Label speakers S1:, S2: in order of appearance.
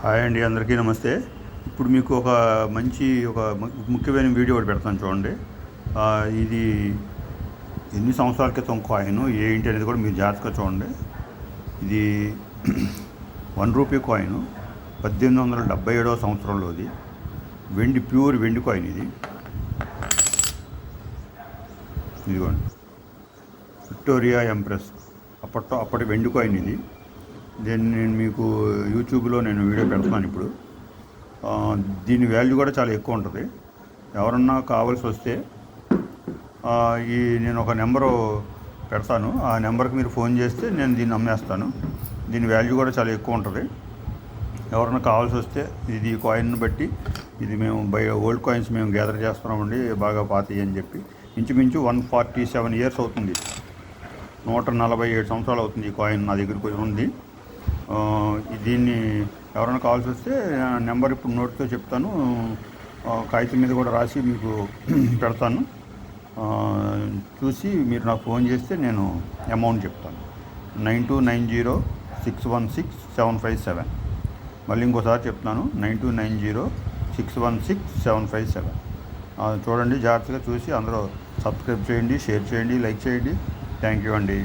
S1: Hi అండి అందరికీ నమస్తే. ఇప్పుడు మీకు ఒక మంచి ఒక ముఖ్యమైన వీడియో ఒకటి పెడతాను చూడండి. ఇది ఎన్ని సంవత్సరాల క్రితం కాయిన్ ఏంటి అనేది కూడా మీరు జాగ్రత్తగా చూడండి. ఇది వన్ రూపీ కాయిన్ పద్దెనిమిది వందల డెబ్బై ఏడవ సంవత్సరంలోది వెండి ప్యూర్ వెండి కాయిన్ ఇది. ఇదిగోండి. Victoria empress. అప్పట్లో అప్పటి వెండి కాయిన్ ఇది. దీన్ని నేను మీకు యూట్యూబ్లో నేను వీడియో పెడతాను ఇప్పుడు. దీని వాల్యూ కూడా చాలా ఎక్కువ ఉంటుంది. ఎవరన్నా కావాల్సి వస్తే ఈ నేను ఒక నెంబరు పెడతాను. ఆ నెంబర్కి మీరు ఫోన్ చేస్తే నేను దీన్ని అమ్మేస్తాను. దీని వాల్యూ కూడా చాలా ఎక్కువ ఉంటుంది. ఎవరైనా కావాల్సి వస్తే ఇది కాయిన్ను బట్టి ఇది మేము బై ఓల్డ్ కాయిన్స్ మేము గ్యాదర్ చేస్తున్నామండి బాగా పాతయి అని చెప్పి. ఇంచుమించు వన్ ఫార్టీ సెవెన్ ఇయర్స్ అవుతుంది. నూట నలభై ఏడు సంవత్సరాలు అవుతుంది ఈ కాయిన్ నా దగ్గరికి ఉంది. దీన్ని ఎవరైనా కావాల్సి వస్తే నెంబర్ ఇప్పుడు నోట్తో చెప్తాను. కాగితం మీద కూడా రాసి మీకు పెడతాను. చూసి మీరు నాకు ఫోన్ చేస్తే నేను అమౌంట్ చెప్తాను. Nine two nine zero six one six seven five seven. మళ్ళీ ఇంకోసారి చెప్తాను. Nine two nine zero six one six seven five seven. చూడండి జాగ్రత్తగా చూసి అందరూ సబ్స్క్రైబ్ చేయండి షేర్ చేయండి లైక్ చేయండి. థ్యాంక్ యూ అండి.